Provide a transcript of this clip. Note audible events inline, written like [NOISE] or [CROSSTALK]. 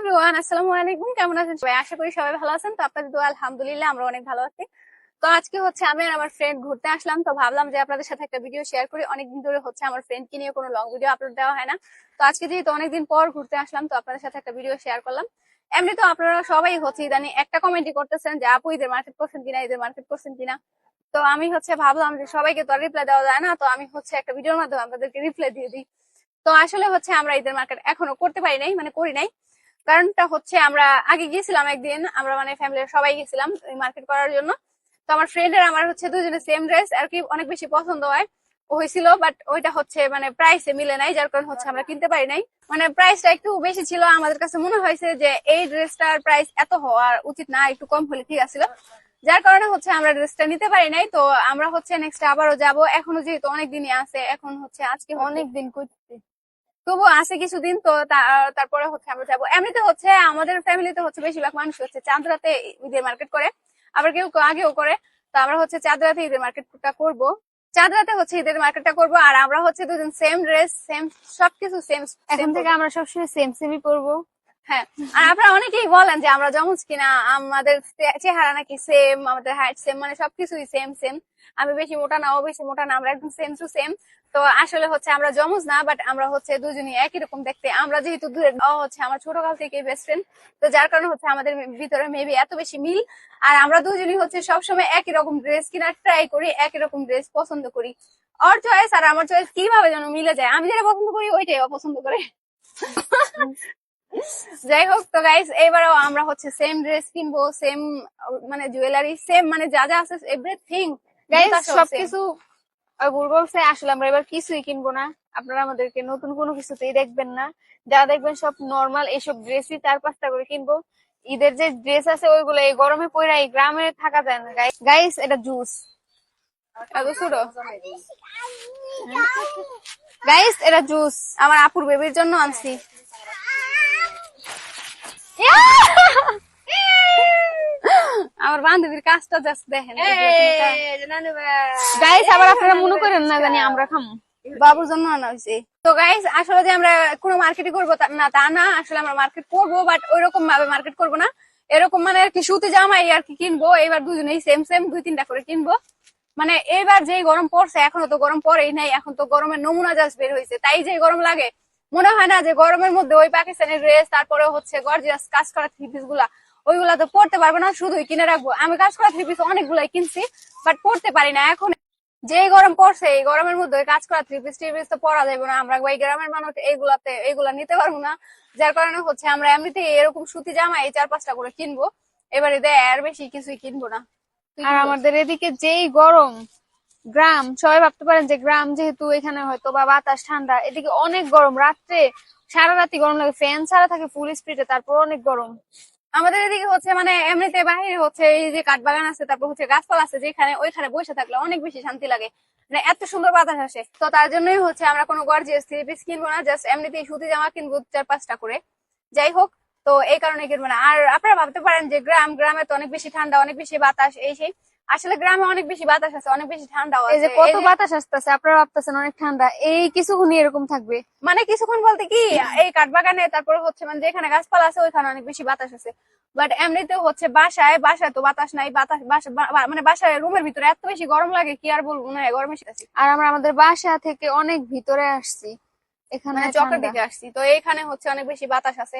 Everyone আসসালামু আলাইকুম। কেমন আছেন সবাই? আশা করি সবাই ভালো আছেন। তো আপনাদের দোয়া, আলহামদুলিল্লাহ, আমরা অনেক ভালো আছি। তো আজকে হচ্ছে আমি আর আমার ফ্রেন্ড ঘুরতে আসলাম। তো ভাবলাম যে আপনাদের সাথে একটা ভিডিও শেয়ার করি। অনেকদিন ধরে হচ্ছে আমার ফ্রেন্ডকে নিয়ে কোনো লং ভিডিও আপলোড দেওয়া হয় না। তো আজকে যেহেতু অনেকদিন পর ঘুরতে আসলাম, তো আপনাদের সাথে একটা ভিডিও শেয়ার করলাম। এমনি তো আপনারা সবাই হচ্ছে ইদানি একটা কমেন্টই করতেছেন যে, আপু ঈদের মার্কেট করছেন কিনা? ঈদের মার্কেট করছেন কিনা? তো আমি হচ্ছে ভাবলাম যে, সবাইকে তো রিপ্লাই দেওয়া যায় না। তো আমি হচ্ছে একটা ভিডিওর মাধ্যমে আপনাদেরকে রিপ্লাই দিয়ে দিই। তো আসলে হচ্ছে আমরা ঈদের মার্কেট এখনও করতে পারি নাই মানে করি নাই। কারণটা হচ্ছে আমরা আগে গিয়েছিলাম একদিন, আমরা মানে ফ্যামিলির সবাই গেছিলাম মার্কেট করার জন্য। তো আমার ফ্রেন্ড আর আমার হচ্ছে দুজনে সেম ড্রেস আর কি অনেক বেশি পছন্দ হয়। হয়েছিল বাট ওইটা হচ্ছে মানে প্রাইসে মিলে নাই, যার কারণে হচ্ছে আমরা কিনতে পারি নাই। মানে প্রাইসটা একটু বেশি ছিল, আমাদের কাছে মনে হয়েছে যে এই ড্রেসটার প্রাইস এত হওয়ার উচিত না, একটু কম হলে ঠিক আছিল। যার কারণে হচ্ছে আমরা ড্রেসটা নিতে পারি নাই, তো আমরা হচ্ছে নেক্সট আবারও যাব। এখনও যেহেতু অনেক দিনই আছে, এখন হচ্ছে আজকে অনেক দিন করতে তবু আছে কিছুদিন তো তারপরে হচ্ছে আমরা যাব। এমনিতে হচ্ছে আমাদের ফ্যামিলিতে হচ্ছে বেশিরভাগ মানুষ হচ্ছে চাঁদরাতে ঈদের মার্কেট করে আবার কেউ কেউ আগেও করে। তো আমরা হচ্ছে চাঁদরাতে ঈদের মার্কেটটা করব। চাঁদরাতে হচ্ছে ঈদের মার্কেটটা করব আর আমরা হচ্ছে দুজন সেম ড্রেস সেম সবকিছু সেম এখন থেকে আমরা সবসময় সেম সেমই পরবো হ্যাঁ আর আপনারা অনেকেই বলেন যে আমরা জমজ কিনা, আমাদের চেহারা নাকি সেম আমাদের হাইট সেম মানে সবকিছুই সেম সেম আমি বেশি মোটা না, ও বেশি মোটা না, আমরা একদম সেম টু সেম তো আসলে হচ্ছে আমরা জমজ না বাট আমরা হচ্ছে দুজনই একই রকম দেখতে। আমরা যেহেতু দূরে হচ্ছে আমার ছোটকাল থেকে বেস্ট ফ্রেন্ড তো যার কারণে হচ্ছে আমাদের ভিতরে মেবি এত বেশি মিল। আর আমরা দুজনই হচ্ছে সবসময় একই রকম ড্রেস কিনার ট্রাই করি, একই রকম ড্রেস পছন্দ করি। ওর চয়েস আর আমার চয়েস কীভাবে যেন মিলে যায়, আমি যেটা পছন্দ করি ওইটাই ও পছন্দ করে। যাই হোক তো গাইস এবারেও আমরা হচ্ছে সেম ড্রেস কিনবো সেম মানে জুয়েলারি সেম মানে যা যা আছে এভরিথিং গাইস সবকিছু বলছে আসলে আমরা এবার কিছুই কিনবো না। আপনারা আমাদেরকে নতুন কোনো কিছুতেই দেখবেন না। যা দেখবেন সব নর্মাল এইসব ড্রেসই চার পাঁচটা করে কিনবো। ঈদের যে ড্রেস আছে ওইগুলো এই গরমে পড়া এই গ্রামে থাকা যায় না গাইস এটা জুস গাইস [LAUGHS] এটা জুস আমার আপুর বেবির জন্য আনছি। আমার বান্ধবীর কাজটা জাস্ট দেখেন। গাইস আবার আপনারা মনে করেন না জানি আমরা খামো? বাবুর জন্য আনা হয়েছে। তো গাইস আসলে যে আমরা কোনো মার্কেটে করব না তা না। আসলে আমরা মার্কেট করব বাট ওইরকম ভাবে মার্কেট করব না। এরকম মানে আর কি সুতি জামাই আর কি কিনবো এবার দুজনেই সেম সেম দুই তিনটা করে কিনবো। মানে এবার যে গরম পড়ছে এখনও তো গরম পড়েই নাই এখন তো গরমের নমুনা জাস্ট বের হয়েছে। তাই যে গরম লাগে মনে হয় না যে গরমের মধ্যে ওই পাকিস্তানের ড্রেস তারপরে হচ্ছে গর্জিয়াস কাজ করা থ্রি পিসগুলা ওইগুলা তো পড়তে পারব না, শুধুই কিনে রাখব। আমি কাজ করা থ্রি পিস অনেকগুলাই কিনছি বাট পড়তে পারি না এখন। যে গরম পড়ছে, এই গরমের মধ্যে কাজ করা থ্রি পিস থ্রি পিস তো পরা যাবে না। আমরা এই গ্রামের মানুষ, এইগুলাতে, এইগুলা নিতে পারব না। যার কারণে হচ্ছে আমরা এমনিতে এরকম সুতি জামা এই চার পাঁচটা করে কিনবো। এবারে দেয় আর বেশি কিছুই কিনবো না। আর আমাদের এদিকে যেই গরম, গ্রাম, সবাই ভাবতে পারেন যে গ্রাম যেহেতু এখানে হয়তো বা বাতাস ঠান্ডা, এদিকে অনেক গরম। রাত্রে সারা রাতি গরম লাগে, ফ্যান ছাড়া থাকে ফুল স্পিডে তারপর অনেক গরম। আমাদের এদিকে হচ্ছে মানে এমনিতে বাহিরে হচ্ছে এই যে কাঠবাগান আছে, তারপর হচ্ছে গাছপালা আছে, যেখানে ওইখানে বসে থাকলে অনেক বেশি শান্তি লাগে। মানে এত সুন্দর বাতাস আসে। তো তার জন্যই হচ্ছে আমরা কোনো গর্জিয়াস থ্রি পিস কিনবো না জাস্ট এমনিতেই সুতি জামা কিনবো চার পাঁচটা করে। যাই হোক, তো এই কারণে কিনবো না। আর আপনারা ভাবতে পারেন যে গ্রাম, গ্রামে তো অনেক বেশি ঠান্ডা, অনেক বেশি বাতাস, এই সেই। আসলে গ্রামে অনেক বেশি বাতাস আছে অনেক বেশি ঠান্ডা এই যে কত বাতাস আসতেছে আপনারা ভাবতেছেন অনেক ঠান্ডা এই কিছুক্ষণ এরকম থাকবে? মানে কিছুক্ষণ বলতে কি এই কাঠবাগানে তারপরে হচ্ছে মানে যেখানে গাছপালা আছে ওইখানে অনেক বেশি বাতাস আছে। বাট এমনিতে হচ্ছে বাসায় বাসায় তো বাতাস নাই বাতাস মানে বাসায় রুমের ভিতরে এত বেশি গরম লাগে কি আর বলব না গরমে আছি। আর আমরা আমাদের বাসা থেকে অনেক ভিতরে আসছি এখানে মানে চকের দিকে আসছি তো এইখানে হচ্ছে অনেক বেশি বাতাস আছে।